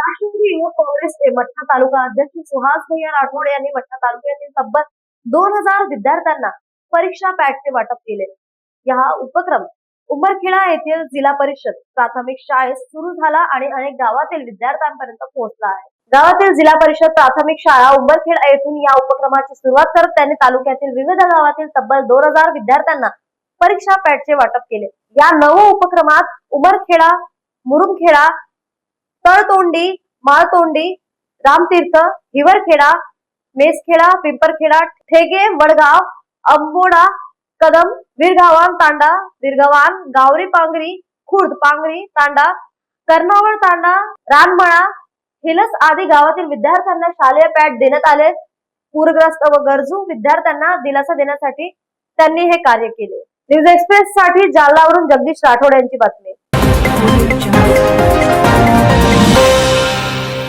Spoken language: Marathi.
राष्ट्रवादी युवक काँग्रेसचे मठा तालुका अध्यक्ष सुहास भैया राठोड यांनी मठा तालुक्यातील तब्बल दोन हजार विद्यार्थ्यांना परीक्षा पॅडचे वाटप केले. या उपक्रम उमरखेडा येथील जिल्हा परिषद प्राथमिक शाळेत सुरू झाला आणि अनेक गावातील विद्यार्थ्यांपर्यंत पोहोचला आहे. गावातील जिल्हा परिषद प्राथमिक शाळा उंबरखेड येथून या उपक्रमाची सुरुवात करत त्यांनी तालुक्यातील विविध गावातील तब्बल दोन हजार विद्यार्थ्यांना परीक्षा पॅडचे वाटप केले. या नव उपक्रमात उमरखेडा मुरुमखेडा तळतोंडी माळतोंडी रामतीर्थ हिवरखेडा मेसखेडा पिंपरखेडा ठेगे वडगाव अंबोडा कदम विरगावान तांडा विरगावान गावरी पांगरी खुर्द पांगरी तांडा कर्णावळ तांडा रानमळा हिलस आदी गावातील विद्यार्थ्यांना शालेय पॅट देण्यात आले पूरग्रस्त व गरजू विद्यार्थ्यांना दिलासा देण्यासाठी त्यांनी हे कार्य केले. न्यूज एक्सप्रेस साठी जालनावरून जगदीश राठोड यांची बातमी.